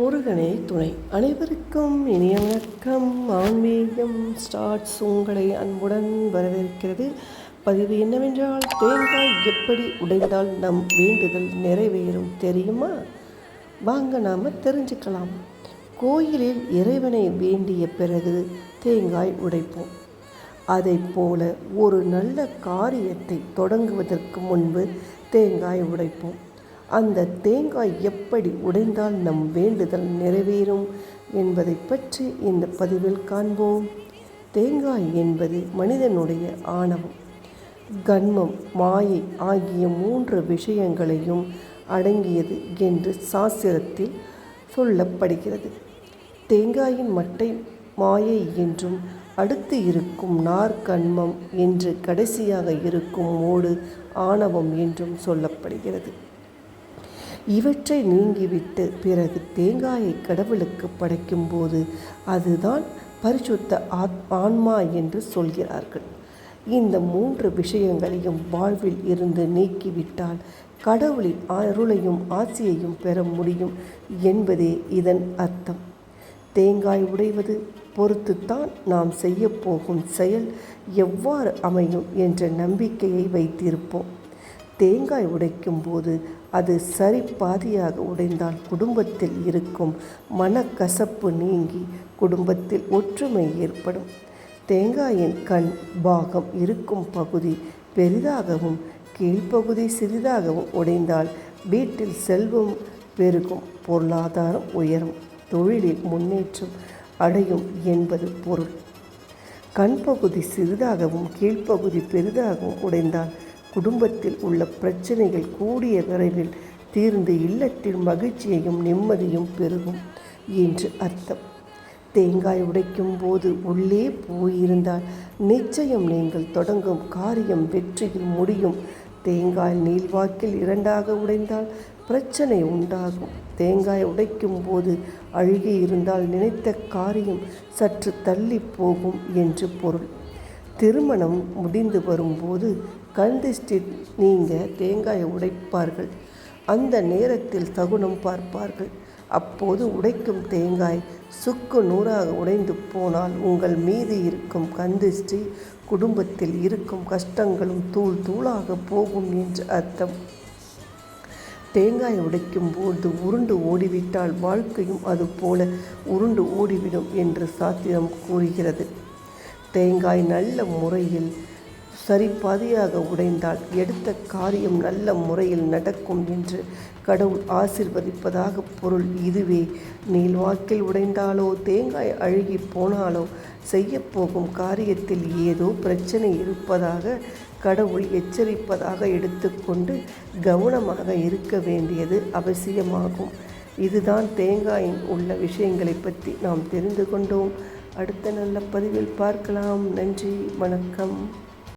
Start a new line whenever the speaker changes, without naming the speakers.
முருகனே துணை. அனைவருக்கும் இனிய வணக்கம். ஆன்மீகம் ஸ்டார்ட்ஸ் உங்களை அன்புடன் வரவேற்கிறது. பதிவு என்னவென்றால் தேங்காய் எப்படி உடைந்தால் நம் வேண்டுதல் நிறைவேறும் தெரியுமா? வாங்க நாம் தெரிஞ்சுக்கலாம். கோயிலில் இறைவனை வேண்டிய பிறகு தேங்காய் உடைப்போம். அதை போல ஒரு நல்ல காரியத்தை தொடங்குவதற்கு முன்பு தேங்காய் உடைப்போம். அந்த தேங்காய் எப்படி உடைந்தால் நம் வேண்டுதல் நிறைவேறும் என்பதை பற்றி இந்த பதிவில் காண்போம். தேங்காய் என்பது மனிதனுடைய ஆணவம். கன்மம் மாயை ஆகிய மூன்று விஷயங்களையும் அடங்கியது என்று சாஸ்திரத்தில் சொல்லப்படுகிறது. தேங்காயின் மட்டை மாயை என்றும் அடுத்து இருக்கும் நார்கன்மம் என்று கடைசியாக இருக்கும் ஓடு ஆணவம் என்றும் சொல்லப்படுகிறது. இவற்றை நீங்கிவிட்டு பிறகு தேங்காயை கடவுளுக்கு படைக்கும்போது அதுதான் பரிசுத்த ஆத் ஆன்மா என்று சொல்கிறார்கள். இந்த மூன்று விஷயங்களையும் வாழ்வில் இருந்து நீக்கிவிட்டால் கடவுளின் அருளையும் ஆசியையும் பெற முடியும் என்பதே இதன் அர்த்தம். தேங்காய் உடைவது பொறுத்துத்தான் நாம் செய்யப்போகும் செயல் எவ்வாறு அமையும் என்ற நம்பிக்கையை வைத்திருப்போம். தேங்காய் உடைக்கும் போது அது சரி பாதியாக உடைந்தால் குடும்பத்தில் இருக்கும் மனக்கசப்பு நீங்கி குடும்பத்தில் ஒற்றுமை ஏற்படும். தேங்காயின் கண் பாகம் இருக்கும் பகுதி பெரிதாகவும் கீழ்ப்பகுதி சிறிதாகவும் உடைந்தால் வீட்டில் செல்வம் பெருகும் பொருளாதாரம் உயரும் தொழிலில் முன்னேற்றம் அடையும் என்பது பொருள். கண் பகுதி சிறிதாகவும் கீழ்ப்பகுதி பெரிதாகவும் உடைந்தால் குடும்பத்தில் உள்ள பிரச்சனைகள் கூடிய விரைவில் தீர்ந்து இல்லத்தில் மகிழ்ச்சியையும் நிம்மதியும் பெருகும் என்று அர்த்தம். தேங்காய் உடைக்கும் போது உள்ளே போயிருந்தால் நிச்சயம் நீங்கள் தொடங்கும் காரியம் வெற்றியில் முடியும். தேங்காய் நீள்வாக்கில் இரண்டாக உடைந்தால் பிரச்சனை உண்டாகும். தேங்காய் உடைக்கும் போது அழுகி இருந்தால் நினைத்த காரியம் சற்று தள்ளி போகும் என்று பொருள். திருமணம் முடிந்து வரும்போது கந்திஷ்டி நீங்க தேங்காயை உடைப்பார்கள். அந்த நேரத்தில் தகுனம் பார்ப்பார்கள். அப்போது உடைக்கும் தேங்காய் சுக்கு நூறாக உடைந்து போனால் உங்கள் மீது இருக்கும் கந்திஷ்டி குடும்பத்தில் இருக்கும் கஷ்டங்களும் தூள் தூளாக போகும் என்று அர்த்தம். தேங்காய் உடைக்கும் போது உருண்டு ஓடிவிட்டால் வாழ்க்கையும் அதுபோல உருண்டு ஓடிவிடும் என்று சாத்திரம் கூறுகிறது. தேங்காய் நல்ல முறையில் சரிபாதியாக உடைந்தால் எடுத்த காரியம் நல்ல முறையில் நடக்கும் என்று கடவுள் ஆசிர்வதிப்பதாக பொருள். இதுவே நீள்வாக்கில் உடைந்தாலோ தேங்காய் அழுகி போனாலோ செய்யப்போகும் காரியத்தில் ஏதோ பிரச்சனை இருப்பதாக கடவுள் எச்சரிப்பதாக எடுத்துக்கொண்டு கவனமாக இருக்க வேண்டியது அவசியமாகும். இதுதான் தேங்காயின் உள்ள விஷயங்களை பற்றி நாம் தெரிந்து கொண்டோம். அடுத்த நல்ல பதிவில் பார்க்கலாம். நன்றி வணக்கம்.